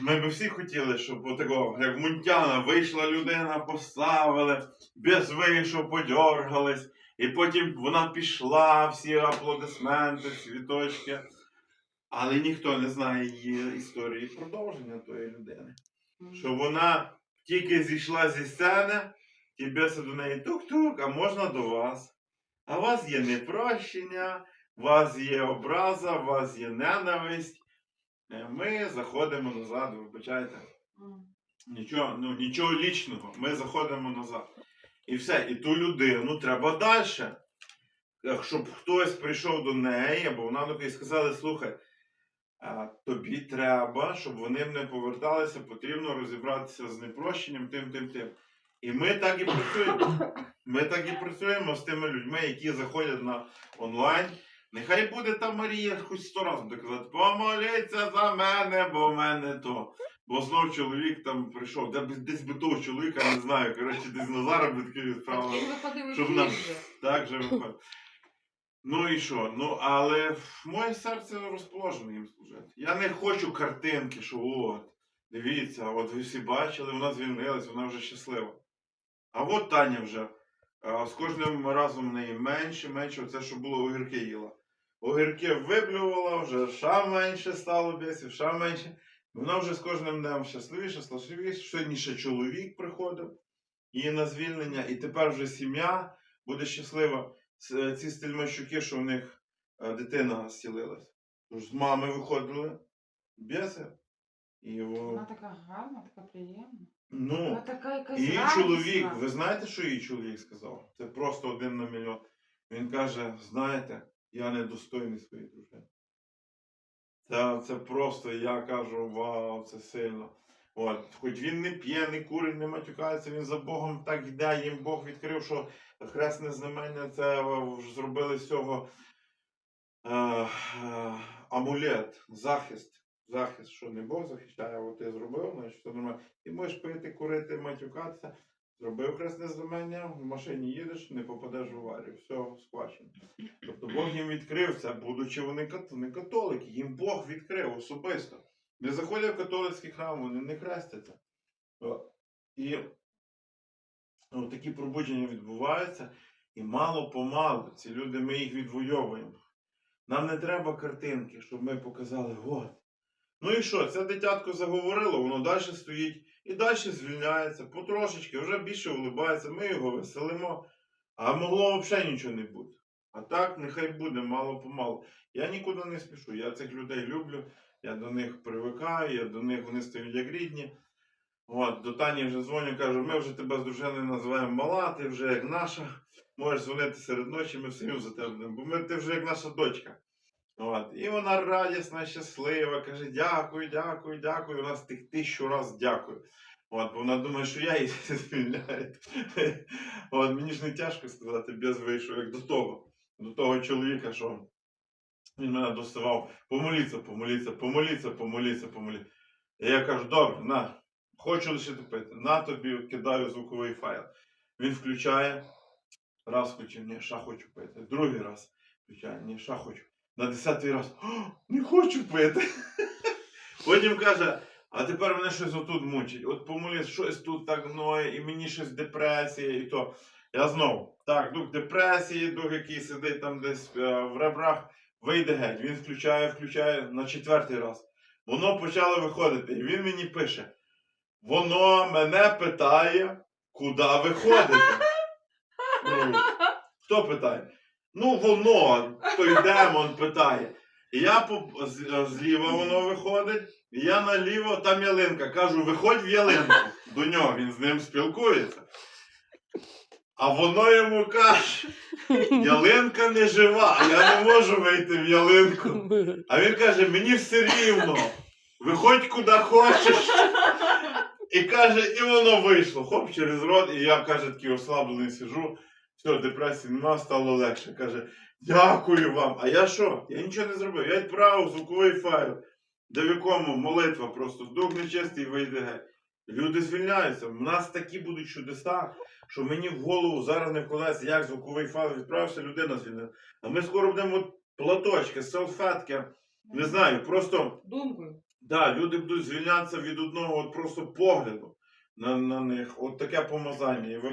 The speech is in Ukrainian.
Ми би всі хотіли, щоб отакого, як Мунтяна, вийшла людина, поставили, без вийшов, подьоргались, і потім вона пішла, всі аплодисменти, світочки. Але ніхто не знає її історії продовження тої людини. Що вона тільки зійшла зі сцени, ті біси до неї тук-тук, а можна до вас. А у вас є непрощення, у вас є образа, у вас є ненависть. Е, Ми заходимо назад, вибачайте. Нічого, ну, нічого лічного. Ми заходимо назад. І все. І ту людину треба далі. Щоб хтось прийшов до неї, або вона до і сказали, слухай, тобі треба, щоб вони не поверталися, потрібно розібратися з непрощенням тим, тим, тим. І ми так і працюємо. Ми так і працюємо з тими людьми, які заходять на онлайн. Нехай буде та Марія хоч сто разів казати, помоліться за мене, бо в мене то. Бо знов чоловік там прийшов, де десь би того чоловіка, не знаю, коротше, десь Назара би такий відправили. Щоб нам- Так же виходить. Ну і що? Ну, але моє серце розположене їм служити. Я не хочу картинки, що от, дивіться, от ви всі бачили, вона звільнилась, вона вже щаслива. А от Таня вже. З кожним разом в неї менше, менше, оце, що було огірки їла. Огірки виблювала, вже ша менше стало бісів, ша менше. Вона вже з кожним днем щасливіше, щасливіше. Сьогодні ще чоловік приходив її на звільнення, і тепер вже сім'я буде щаслива. Ці стельмащуки, що в них е, дитина зцілилась. З мами виходили біси. І, о, Вона така гарна, така приємна. ну, Вона така якась Її радісна. чоловік, ви знаєте, що її чоловік сказав? Це просто один на мільйон. Він каже: знаєте, я недостойний своєї дружини. Це, це просто, я кажу, вау, це сильно. От, хоч він не п'є, не курить, не матюкається, він за Богом так йде, їм Бог відкрив, що хресне знамення це зробили з цього е, е, амулет, захист. Захист, що не Бог захищає, а ти зробив, значить все нормально. Ти можеш пити, курити, матюкатися. Зробив хресне знамення, в машині їдеш, не попадеш в аварію. Все схвачено. Тобто Бог їм відкрив це, будучи вони католики, їм Бог відкрив особисто. Не заходять в католицький храм, вони не хрестяться. І ну, такі пробудження відбуваються, і мало-помалу ці люди ми їх відвоюємо. Нам не треба картинки, щоб ми показали, от. Ну і що, це дитятко заговорило, воно далі стоїть і далі звільняється, потрошечки, вже більше улибається, ми його веселимо. А могло взагалі нічого не бути. А так, нехай буде мало-помалу. Я нікуди не спішу. Я цих людей люблю, я до них привикаю, я до них вони стають як рідні. От, до Тані вже дзвоню, кажу, ми вже тебе з дружиною називаємо мала, ти вже як наша. Можеш дзвонити серед ночі, ми все за тебе будемо, бо ми, ти вже як наша дочка. От. І вона радісна, щаслива, каже: дякую, дякую, дякую. Вона з тих тисячу раз дякую. От, бо вона думає, що я її звільняю. От, мені ж не тяжко сказати, без вийшов, як до того. До того чоловіка, що він мене доставав, помоліться, помоліться, помоліться, помоліться, помоліться. І я кажу, добре, на, хочу лишити пити. На тобі кидаю звуковий файл. Він включає, раз включив, ні, ша хочу пити. Другий раз включає, ні, ша хочу. На десятий раз, «О, не хочу пити. Потім каже, а тепер мене щось отут мучить. От помолись, щось тут так гноє, і мені щось депресія, і то. Я знову, так, дух депресії, дух, який сидить там десь е, в ребрах, вийде геть. Він включає, включає на четвертий раз. Воно почало виходити. І він мені пише: воно мене питає, куди ви ходите. Ну, хто питає? Ну, воно, той демон питає. І я з- зліва воно виходить, і я наліво, там ялинка. Кажу, виходь в ялинку. До нього, він з ним спілкується. А воно йому каже, ялинка не жива, я не можу вийти в ялинку. А він каже, мені все рівно. Виходь куди хочеш. І каже, і воно вийшло. Хоп, через рот, і я каже, такий ослаблений сижу. Все, депресії нема, стало легше. Каже, дякую вам. А я що? Я нічого не зробив. Я відправив звуковий файл, де в якому молитва просто дух нечистий вийде геть. Люди звільняються. У нас такі будуть чудеса, що мені в голову зараз не вкладається, як звуковий файл відправився, людина звільнена. А ми скоро будемо платочки, салфетки, не знаю, просто Думкою. Да, люди будуть звільнятися від одного от просто погляду на, на них. От таке помазання. І ви